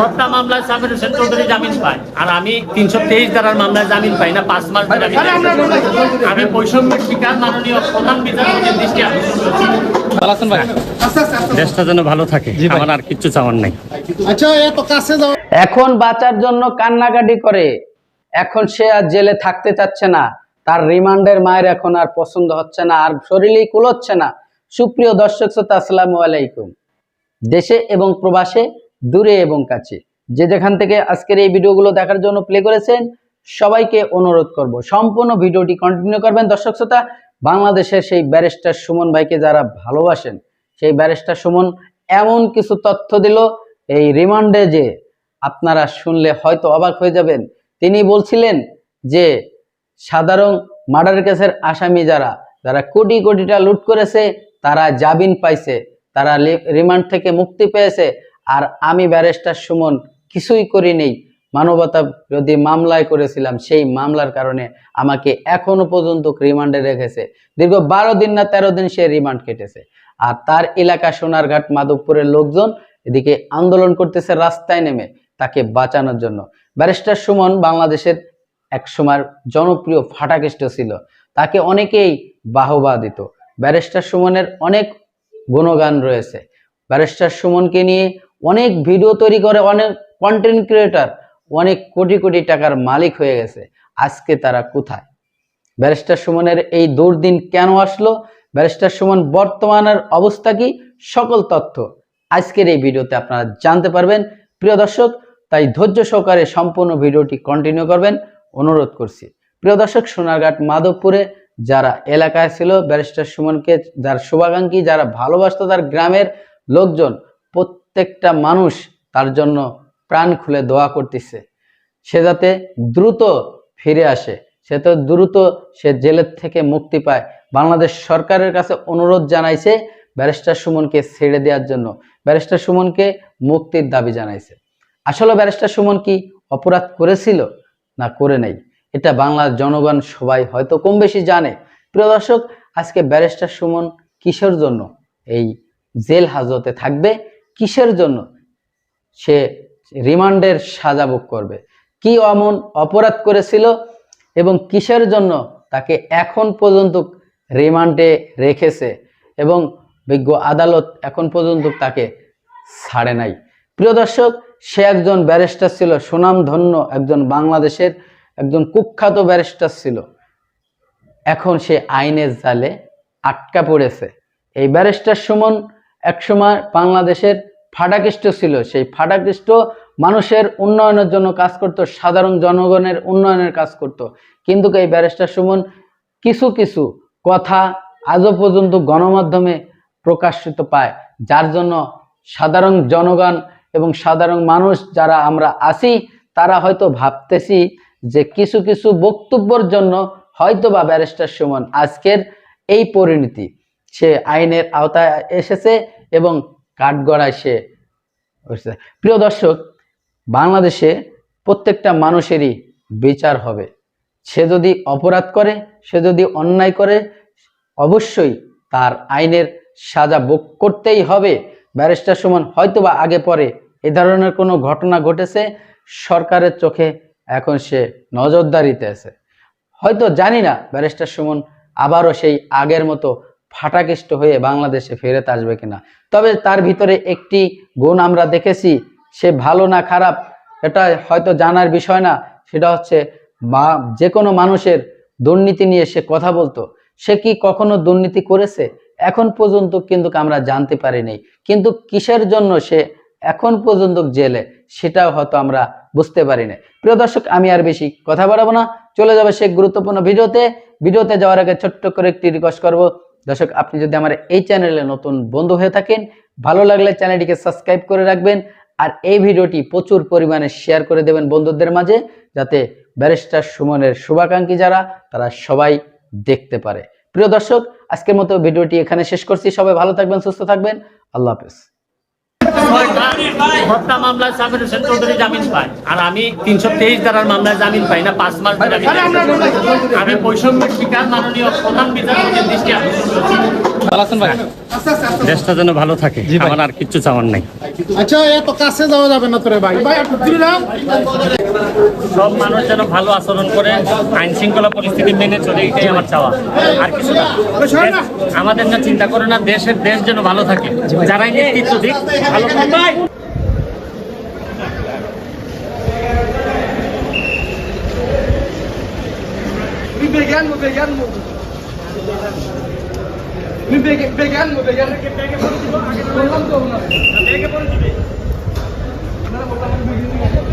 হত্যা মামলায় সাবির হোসেন চৌধুরী জামিন পায়। আর আমি তিনশো তেইশ ধারার মামলায় জামিন পাই না পাঁচ মাস ধরে আমি আমি বৈষম্যের শিকার মাননীয় প্রধান বিচারপতির দৃষ্টি আকর্ষণ করছি। ভালো আছেন ভাই দেশটা যেন ভালো থাকে আমার আর কিচ্ছু চাওয়ার নাই। আচ্ছা কাছে যাও এখন বাঁচার জন্য কান্নাকাটি করে। এখন সে আর জেলে থাকতে চাচ্ছে না। তার রিমান্ডের মায়ের এখন আর পছন্দ হচ্ছে না আর শরীরেই কুলোচ্ছে না। সুপ্রিয় দর্শক শ্রোতা আসসালামু আলাইকুম। দেশে এবং প্রবাসে দূরে এবং কাছে। যে যেখান থেকে আজকের এই ভিডিওগুলো দেখার জন্য প্লে করেছেন, সবাইকে অনুরোধ করব, সম্পূর্ণ ভিডিওটি কন্টিনিউ করবেন। দর্শক শ্রোতা, বাংলাদেশের সেই ব্যারিস্টার সুমন ভাইকে যারা ভালোবাসেন, সেই ব্যারিস্টার সুমন এমন কিছু তথ্য দিল, এই রিমান্ডে যে আপনারা শুনলে হয়তো অবাক হয়ে যাবেন। তিনি বলছিলেন যে, সাধারণ মার্ডার কেসের আসামি যারা যারা কোটি কোটিটা লুট করেছে, তারা জামিন পাইছে, তারা রিমান্ড থেকে মুক্তি পেয়েছে। আর আমি ব্যারিস্টার সুমন কিছুই করি নেই মানবতা বিরোধী মামলায় করেছিলাম, সেই মামলার কারণে আমাকে এখনও পর্যন্ত রিমান্ডে রেখেছে। দীর্ঘ বারো দিন না তেরো দিন সে রিমান্ড কেটেছে। আর তার এলাকা সোনারঘাট মাধবপুরের লোকজন এদিকে আন্দোলন করতেছে রাস্তায় নেমে তাকে বাঁচানোর জন্য। ব্যারিস্টার সুমন বাংলাদেশের এক সময় জনপ্রিয় ফাটাকেষ্ট ছিল। তাকে অনেকেই বাহবা দিত। ব্যারিস্টার সুমনের অনেক গুণগান রয়েছে। ব্যারিস্টার সুমনকে নিয়ে অনেক ভিডিও তৈরি করে, অনেক কন্টেন্ট ক্রিয়েটার অনেক কোটি কোটি টাকার মালিক হয়ে গেছে। আজকে তারা কোথায়? ব্যারিস্টার সুমনের এই দুর্দিন কেন আসলো? ব্যারিস্টার সুমন, বর্তমানের অবস্থা কি? সকল তথ্য আজকের এই ভিডিওতে আপনারা জানতে পারবেন। প্রিয় দর্শক, তাই ধৈর্য সহকারে সম্পূর্ণ ভিডিওটি কন্টিনিউ করবেন। অনুরোধ করছি, প্রিয় দর্শক, সোনারঘাট মাধবপুরে যারা এলাকায় ছিল, ব্যারিস্টার সুমনকে যার শুভাকাঙ্ক্ষী, যারা ভালোবাসতো তার গ্রামের লোকজন প্রত্যেকটা মানুষ তার জন্য প্রাণ খুলে দোয়া করতেছে। সে যাতে দ্রুত ফিরে আসে, সে তো দ্রুত সে জেলের থেকে মুক্তি পায়। বাংলাদেশ সরকারের কাছে অনুরোধ জানাইছে ব্যারিস্টার সুমনকে ছেড়ে দেওয়ার জন্য। ব্যারিস্টার সুমনকে মুক্তির দাবি জানাইছে। আসলে ব্যারিস্টার সুমন কি অপরাধ করেছিল না করে নাই? এটা বাংলার জনগণ সবাই হয়তো কম বেশি জানে। প্রিয় দর্শক, আজকে ব্যারিস্টার সুমন কিসের জন্য এই জেল হাজতে থাকবে? কিসের জন্য? সে রিমান্ডের সাজা ভোগ করবে। কি অমন অপরাধ করেছিল এবং কিসের জন্য তাকে এখন পর্যন্ত রিমান্ডে রেখেছে এবং বিজ্ঞ আদালত এখন পর্যন্ত তাকে ছাড়ে নাই। প্রিয় দর্শক, সে একজন ব্যারিস্টার ছিল, সুনামধন্য একজন বাংলাদেশের একজন কুখ্যাত ব্যারিস্টার ছিল। এখন সে আইনের জালে আটকা পড়েছে। এই ব্যারিস্টার সুমন একসময় বাংলাদেশের ফাটাকৃষ্ট ছিল। সেই ফাটাকৃষ্ট মানুষের উন্নয়নের জন্য কাজ করত, সাধারণ জনগণের উন্নয়নের কাজ করত। কিন্তু এই ব্যারিস্টার সুমন কিছু কিছু কথা আজও পর্যন্ত গণমাধ্যমে প্রকাশিত পায়, যার জন্য সাধারণ জনগণ এবং সাধারণ মানুষ যারা আমরা আছি, তারা হয়তো ভাবতেছি যে কিছু কিছু বক্তব্যর জন্য হয়তো বা ব্যারিস্টার সুমন আজকের এই পরিণতি। সে আইনের আওতায় এসেছে এবং কাঠগড়ায় সে প্রিয় দর্শক, বাংলাদেশে প্রত্যেকটা মানুষেরই বিচার হবে। সে যদি অপরাধ করে, সে যদি অন্যায় করে, অবশ্যই তার আইনের সাজা ভোগ করতেই হবে। ব্যারিস্টার সুমন, হয়তোবা আগে পরে এ ধরনের কোনো ঘটনা ঘটেছে? সরকারের চোখে এখন সে নজরদারিতে আছে। হয়তো জানি না, ব্যারিস্টার সুমন, আবারও সেই আগের মতো ফাটাকেষ্ট হয়ে বাংলাদেশে ফেরত আসবে কিনা। তবে তার ভিতরে একটি গুণ আমরা দেখেছি, সে ভালো না খারাপ, এটা হয়তো জানার বিষয় না, সেটা হচ্ছে বা যে কোনো মানুষের দুর্নীতি নিয়ে সে কথা বলতো। সে কি কখনো দুর্নীতি করেছে? এখন পর্যন্ত কিন্তু আমরা জানতে পারিনি। কিন্তু কিসের জন্য সে এখন পর্যন্ত জেলে, সেটাও হয়তো আমরা বুঝতে পারি না প্রিয় দর্শক, আমি আর বেশি কথা বাড়াবো না। চলে যাবে সে গুরুত্বপূর্ণ ভিডিওতে। ভিডিওতে যাওয়ার আগে ছোট্ট করে একটি রিকোয়েস্ট করব। দর্শক, আপনি যদি আমার এই চ্যানেলে নতুন বন্ধু হয়ে থাকেন, ভালো লাগলে চ্যানেলটিকে সাবস্ক্রাইব করে রাখবেন আর এই ভিডিওটি প্রচুর পরিমাণে শেয়ার করে দেবেন বন্ধুদের মাঝে যাতে ব্যারিস্টার সুমনের শুভাকাঙ্ক্ষী যারা, তারা সবাই দেখতে পারে। প্রিয় দর্শক, আজকের মতো ভিডিওটি এখানে শেষ করছি। সবাই ভালো থাকবেন, সুস্থ থাকবেন। আল্লাহ হাফেজ। হত্যা মামলায় সাবির হোসেন চৌধুরী জামিন পায়। আর আমি তিনশো তেইশ ধারার মামলায় জামিন পাই না, পাঁচ মাস ধরে আমি বৈষম্যের শিকার মাননীয় প্রধান বিচারপতির দৃষ্টি আকর্ষণ করছি। আছেন ভাই? দেশটা যেন ভালো থাকে আমার আর কিচ্ছু চাওয়ার নাই। আচ্ছা এত কাছে যাওয়া যাবে না তোরে ভাই। ভাই। সব মানুষ যেন ভালো আচরণ করে আইন শৃঙ্খলা পরিস্থিতি মেনে চলে এটাই আমার চাওয়া। আর কিছু না। আমাদের না চিন্তা করে না দেশের দেশ যেন ভালো থাকে। যারাই নেতৃত্ব দিক ভালো থাকবে। Mi pegan, me pegan, me Mi pegan, pegan, me pegan. বললাম তো না। জি ভাই সরেন ভাই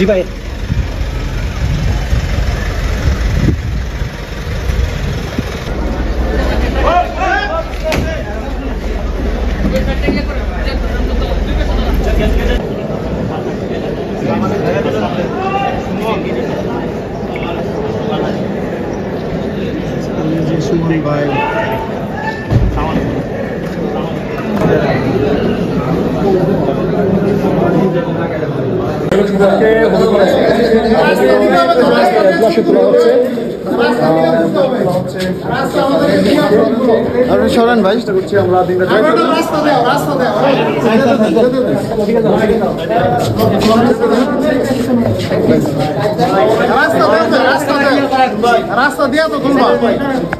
চেষ্টা করছি আমরা রাস্তা দাও রাস্তা দাও রাস্তা দাও রাস্তা দাও রাস্তা দিয়া তো তুলবা এ,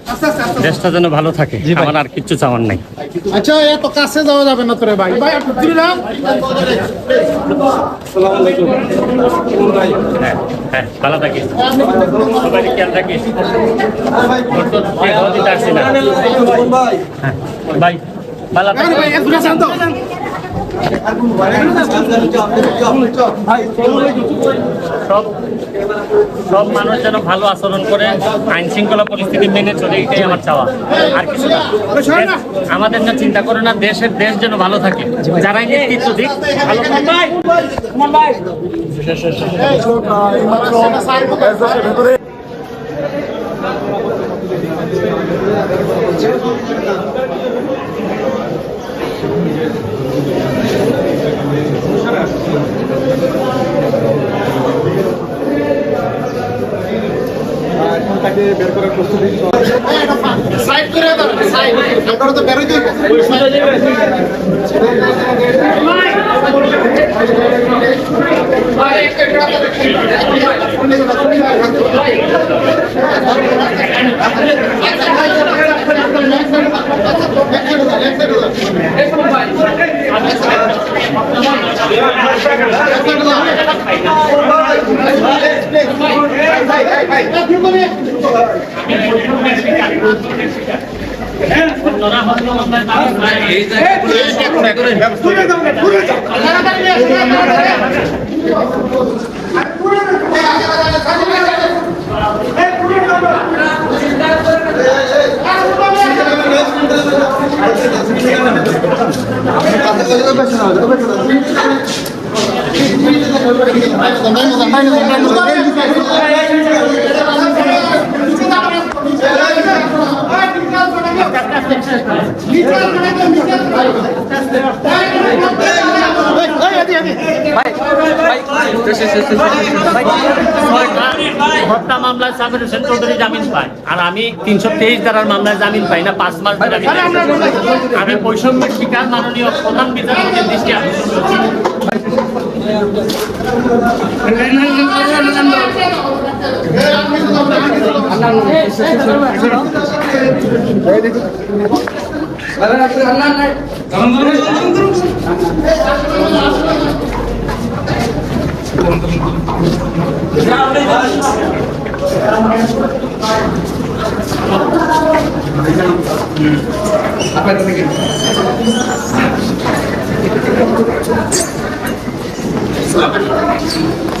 না ভালো ভাই দেশটা যেন ভালো থাকে আমার আর কিচ্ছু চাওয়ার নাই। আচ্ছা এত কাছে যাওয়া যাবে না তোরে ভাই। ভাই একটু দূরে নাও। হ্যাঁ হ্যাঁ ভালো থাকিস। সবাই খেয়াল আসছি না। হ্যাঁ, ভাই ভালো আরে থাকিস সব মানুষ যেন ভালো আচরণ করে আইন শৃঙ্খলা পরিস্থিতি মেনে চলে, এটাই আমার চাওয়া। আর কিছু আমাদের না চিন্তা করে না, দেশের দেশ যেন ভালো থাকে। যারাই নেতৃত্ব দিক, ভালো সাইড করে দাও সাইড আমরা তো বেরোই দিব অন্যরা হয়তো আপনার দাবি নাই। হত্যা মামলায় সাবির হোসেন চৌধুরী জামিন পায়। আর আমি তিনশো তেইশ ধারার মামলায় জামিন পাই না পাঁচ মাস ধরে আমি আমি বৈষম্যের শিকার মাননীয় প্রধান বিচারপতির দৃষ্টি আকর্ষণ করছি। apa itu mikir? Selamat.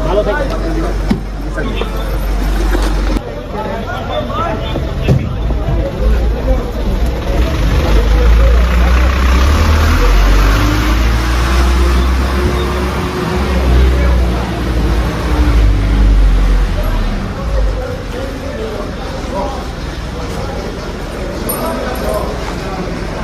ভালো থাকবেন